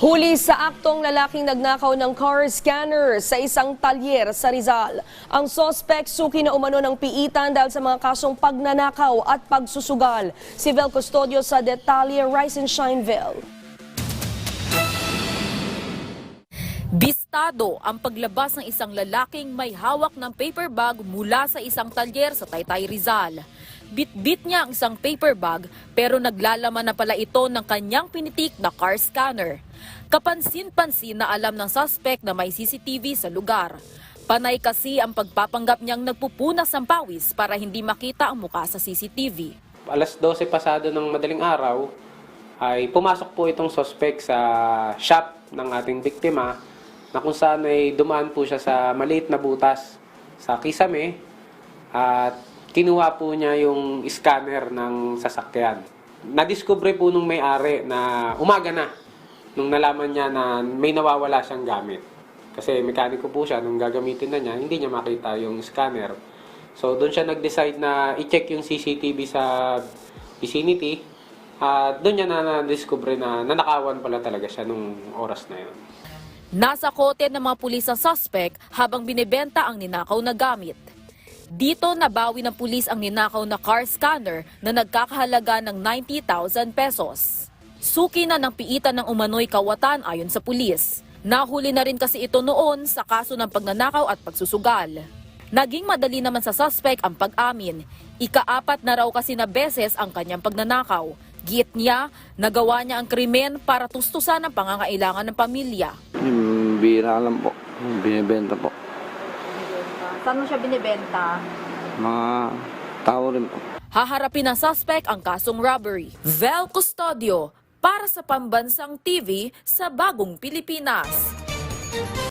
Huli sa aktong lalaking nagnakaw ng car scanner sa isang talyer sa Rizal. Ang sospek suki na umano ng piitan dahil sa mga kasong pagnanakaw at pagsusugal. Si Vel Custodio sa Detalye Rise and Shineville. Bistado ang paglabas ng isang lalaking may hawak ng paper bag mula sa isang talyer sa Taytay Rizal. Bit-bit niya ang isang paper bag pero naglalaman na pala ito ng kanyang pinitik na car scanner. Kapansin-pansin na alam ng suspect na may CCTV sa lugar. Panay kasi ang pagpapanggap niyang nagpupunas ng pawis para hindi makita ang muka sa CCTV. alas 12 pasado ng madaling araw ay pumasok po itong suspect sa shop ng ating biktima na kung saan ay dumaan po siya sa maliit na butas sa kisame at kinuha po niya yung scanner ng sasakyan. Nadiskubre po nung may-ari na umaga na nung nalaman niya na may nawawala siyang gamit. Kasi mekaniko po siya, nung gagamitin na niya, hindi niya makita yung scanner. So, doon siya nag-decide na i-check yung CCTV sa vicinity. At doon niya na na-discover na nanakawan pala talaga siya nung oras na yun. Nasa kote ng mga pulis ang suspect habang binibenta ang ninakaw na gamit. Dito nabawi ng pulis ang ninakaw na car scanner na nagkakahalaga ng 90,000 pesos. Suki na ng piitan ng umano'y kawatan ayon sa pulis. Nahuli na rin kasi ito noon sa kaso ng pagnanakaw at pagsusugal. Naging madali naman sa suspect ang pag-amin. Ikaapat na raw kasi na beses ang kanyang pagnanakaw. Giit niya, nagawa niya ang krimen para tustusan ang pangangailangan ng pamilya. Bira lang po. Binibenta po. Saan mo siya binibenta? Mga tao rin po. Haharapin ng suspect ang kasong robbery. Vel Custodio para sa Pambansang TV sa Bagong Pilipinas.